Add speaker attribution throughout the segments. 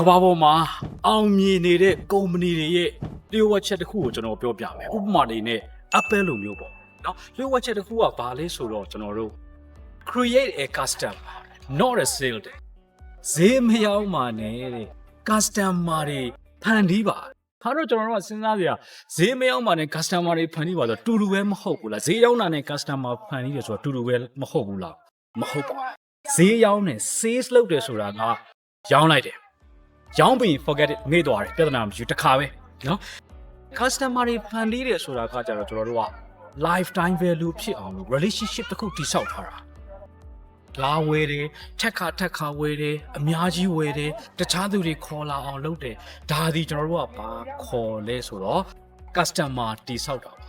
Speaker 1: ကဘာပေါ်မှာအောင်မြင်နေတဲ့ကုမ္ပဏီတွေရဲ့လျှို့ဝှက်ချက်တစ်ခုကိုကျွန်တော်ပြောပြမယ်ဥပမာလေးနဲ့ Apple လိုမျိုးပေါ့နော်လျှို့ဝှက်ချက်တစ်ခုကဘာလဲဆိုတော့ကျွန်တော်တို့ create a custom not a sale တဲ့ဈေးမရောက်မှနဲ့တဲ့ customer တွေဖန်တီးပါခါတော့ကျွန်တော်တို့ကစဉ်းစားကြရဈေးမရောက်မှနဲ့ customer တွေဖန်တီးပါဆိုတော့တူတူပဲမဟုတ်ဘူးလားဈေးရောက်တာနဲ့ customer ဖန်တီးတယ်ဆိုတော့တူတူပဲမဟုတ်ဘူးလားမဟုတ်ပါဘူးဈေးရောက်နေ sales လုပ်တယ်ဆိုတာကရောင်းလိုက်တယ် ရောင်းပြီး forget it မေ့သွားတယ်ပြဿနာမရှိဘူးတစ်ခါပဲเนาะ customer တွေဖန်တီးတယ်ဆိုတာကကြတော့ကျွန်တော်တို့က lifetime value ဖြစ်အောင်လို့ relationship တစ်ခုတည်ဆောက်ထားတာလာဝယ်တယ်ထက်ခါထက်ခါဝယ်တယ်အများကြီးဝယ်တယ်တခြားသူတွေခေါ်လာအောင်လုပ်တယ်ဒါဒီကျွန်တော်တို့ကဘာခေါ်လဲဆိုတော့ customer တည်ဆောက်တာပါ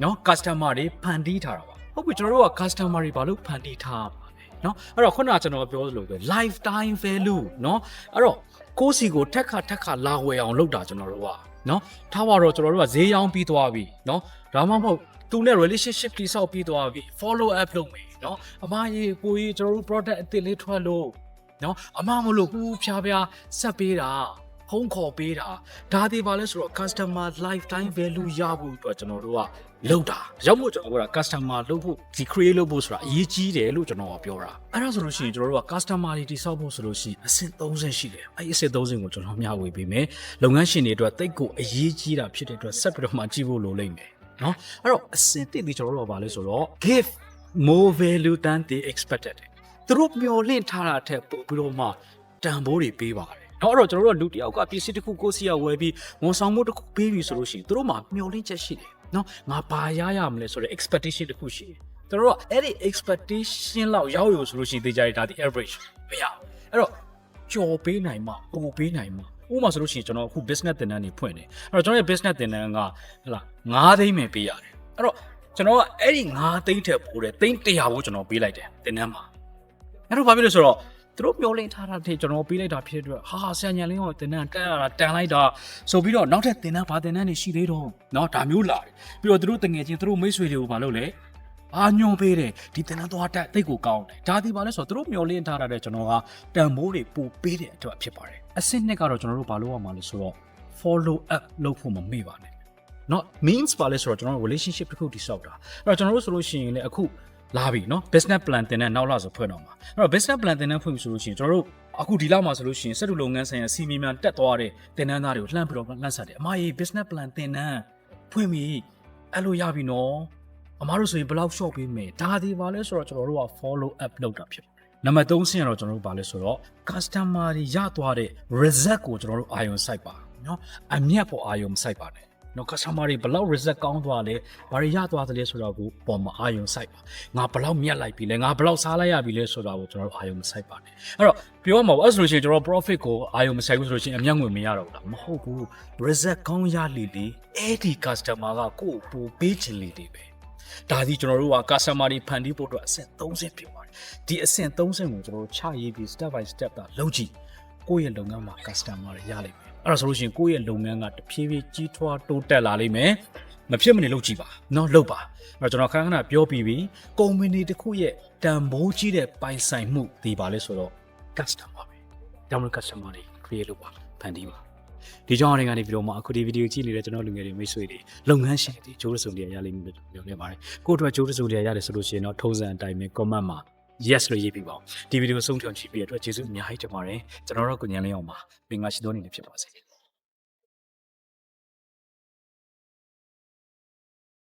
Speaker 1: เนาะ customer တွေဖန်တီးထားတာပါဟုတ်ပြီကျွန်တော်တို့က customer တွေဘာလို့ဖန်တီးထားပါ နော်အဲ့တော့ခုနကကျွန်တော်ပြောသလိုပဲ lifetime value နော်အဲ့တော့ကိုယ်စီကိုထက်ခါထက်ခါလာဝယ်အောင်လုပ်တာကျွန်တော်တို့ကနော်ထားပါတော့ကျွန်တော်တို့ကဈေးရောင်းပြီးသွားပြီနော်ဒါမှမဟုတ်သူနဲ့ relationship တိဆောက်ပြီးသွားပြီ follow up လုပ်မယ်နော်အမကြီးကိုကြီးကျွန်တော်တို့ product အစ်စ်လေးထွက်လို့နော်အမမလို့ဟူးဖြားဖြားဆက်ပေးတာ ဖုန်းခေါ်ပေးတာဒါဒီပါလဲဆိုတော့ customer lifetime value ရဖို့အတွက်ကျွန်တော်တို့ကလုပ်တာရောက်မို့ကျွန်တော်တို့က customer လုပ်ဖို့ဒီ create လုပ်ဖို့ဆိုတာအရေးကြီးတယ်လို့ကျွန်တော်ကပြောတာအဲ့ဒါဆိုလို့ရှိရင်ကျွန်တော်တို့က customer တွေတိဆောက်ဖို့ဆိုလို့ရှိရင်အဆင့်30ရှိတယ်အဲ့ဒီအဆင့်30ကိုကျွန်တော်မျှဝေပေးမယ်လုပ်ငန်းရှင်တွေအတွက်တိတ်ကိုအရေးကြီးတာဖြစ်တဲ့အတွက်ဆက်ပြီးတော့မှကြည့်ဖို့လိုလိမ့်မယ်နော်အဲ့တော့အဆင့်တစ်ဒီကျွန်တော်တို့ကဘာလဲဆိုတော့ give more value than they expected သူတို့မျှော်လင့်ထားတာထက်ပိုပြီးတော့မှတန်ဖိုးတွေပေးပါတယ်။ တော့အဲ့တော့ကျွန်တော်တို့ကလူတစ်ယောက်ကပစ္စည်းတစ်ခုကိုယ်စီရဝယ်ပြီးဝန်ဆောင်မှုတစ်ခုပေးပြီဆိုလို့ရှိရင်သူတို့မှာမျှော်လင့်ချက်ရှိတယ်။နော်ငါဘာရရမလဲဆိုတဲ့ expectation တစ်ခုရှိတယ်။သူတို့ကအဲ့ဒီ expectation လောက်ရောက်ရဆိုလို့ရှိရင်တေချာရဒါဒီ average မရဘူး။အဲ့တော့ကြော်ပေးနိုင်မှပိုပေးနိုင်မှဥပမာဆိုလို့ရှိရင်ကျွန်တော်အခု business တင်တန်းနေဖွင့်တယ်။အဲ့တော့ကျွန်တော်ရဲ့ business တင်တန်းကဟလာ9သိန်းပဲပေးရတယ်။အဲ့တော့ကျွန်တော်ကအဲ့ဒီ9သိန်းထက်ပိုတယ်သိန်း100ကိုကျွန်တော်ပေးလိုက်တယ်တင်တန်းမှာအဲ့တော့ဘာဖြစ်လို့ဆိုတော့ သူတို့မျောလင့်ထားတာတဲ့ကျွန်တော်ပေးလိုက်တာဖြစ်တဲ့အတွက်ဟာဆရာညံလင်းကတင်တန်းတန်းရတာတန်လိုက်တာဆိုပြီးတော့နောက်ထပ်တင်တန်းဘာတင်တန်းနေရှိသေးတော့เนาะဒါမျိုးလာတယ်ပြီးတော့သူတို့တငယ်ချင်းသူတို့မိတ်ဆွေတွေကိုဘာလုပ်လဲအာညွန်ပေးတယ်ဒီတင်တန်းသွားတက်တိတ်ကိုကောင်းတယ်ဒါဒီပါလဲဆိုတော့သူတို့မျောလင့်ထားတာတဲ့ကျွန်တော်ကတန်မိုးတွေပို့ပေးတဲ့အတွက်ဖြစ်ပါတယ်အစစ်နှစ်ကတော့ကျွန်တော်တို့ဘာလုပ်ရမှာလဲဆိုတော့ follow up လုပ်ဖို့မမေ့ပါနဲ့ not means ပါလဲဆိုတော့ကျွန်တော်တို့ relationship တစ်ခုတည်ဆောက်တာအဲ့တော့ကျွန်တော်တို့ဆိုလို့ရှိရင်လည်းအခု လာပြီเนาะ business plan တင်တဲ့နောက်လာဆိုဖွင့်တော့မှာအဲ့တော့ business plan တင်တဲ့ဖွင့်ပြီဆိုလို့ရှိရင်ကျွန်တော်တို့အခုဒီလောက်မှာဆိုလို့ရှိရင်စက်တူလုပ်ငန်းဆိုင်ရာစီမီမြန်တက်သွားတဲ့တင်နန်းသားတွေကိုလှမ်းပြီးတော့လှမ်းဆက်တယ်အမကြီး business plan တင်နန်းဖွင့်ပြီအဲ့လိုရပြီနော်အမားတို့ဆိုရင်ဘယ်လောက် short ပေးမယ်ဒါဒီပါလဲဆိုတော့ကျွန်တော်တို့က follow up လုပ်တာဖြစ်ပါတယ်နံပါတ်3ဆင့်ကတော့ကျွန်တော်တို့ပါလဲဆိုတော့ customer တွေရသွားတဲ့ result ကိုကျွန်တော်တို့အာရုံစိုက်ပါเนาะအမျက်ပေါ်အာရုံစိုက်ပါတယ် နော် customer တွေဘယ်လောက် result ကောင်းသွားလဲဘာတွေရသွားသလဲဆိုတော့ကိုပေါ်မှာအာရုံစိုက်ပါငါဘယ်လောက်မြတ်လိုက်ပြီလဲငါဘယ်လောက်စားလိုက်ရပြီလဲဆိုတော့ကိုကျွန်တော်တို့အာရုံမစိုက်ပါနဲ့အဲ့တော့ပြောမှာပေါ့အဲ့ဆိုလို့ရှိရင်ကျွန်တော် profit ကိုအာရုံမစိုက်ဘူးဆိုလို့ရှိရင်အမျက်ငွေမရတော့ဘူးလားမဟုတ်ဘူး result ကောင်းရလေလေအဲ့ဒီ customer ကကိုယ့်ကိုပိုပေးချင်လေလေပဲဒါဒီကျွန်တော်တို့က customer တွေဖန်တီးဖို့အတွက်အဆင့်30ဖြစ်ပါတယ်ဒီအဆင့်30ကိုကျွန်တော်တို့ချရေးပြီး step by step တာလုပ်ကြည့် ကိုယ့်ရဲ့လုပ်ငန်းမှာ customer တွေရလိမ့်မယ်အဲ့ဒါဆိုလို့ရှိရင်ကိုယ့်ရဲ့လုပ်ငန်းကတဖြည်းဖြည်းကြီးထွားတိုးတက်လာလိမ့်မယ်မဖြစ်မနေလုပ်ကြည့်ပါเนาะလုပ်ပါအဲ့တော့ကျွန်တော်ခဏခဏပြောပြီးပြီကုမ္ပဏီတစ်ခုရဲ့တန်ဖိုးကြီးတဲ့ပိုင်ဆိုင်မှုဒီပါလဲဆိုတော့ customer ပဲဒါမှမဟုတ် customer တွေ create လုပ်ပါဖန်တီးပါဒီကြောင့်အရင်ကနေပြီးတော့မှအခုဒီဗီဒီယိုကြည့်နေတဲ့ကျွန်တော်လူငယ်တွေမိတ်ဆွေတွေလုပ်ငန်းရှင်တွေဂျိုးရစုံတွေရလိမ့်မယ်လို့ပြောနေပါတယ်ကိုယ့်အတွက်ဂျိုးရစုံတွေရတယ်ဆိုလို့ရှိရင်တော့ထုံးစံအတိုင်းပဲ comment မှာ yes လို့ရေးပြပါဦးဒီဗီဒီယိုဆုံးဖြတ်ကြည့်ပြီးတဲ့အတွက်ကျေးဇူးအများကြီးတင်ပါတယ်ကျွန်တော်တို့ကိုညံလင်းအောင်ပါပင်ကရှိတော်နေနေဖြစ်ပါစေ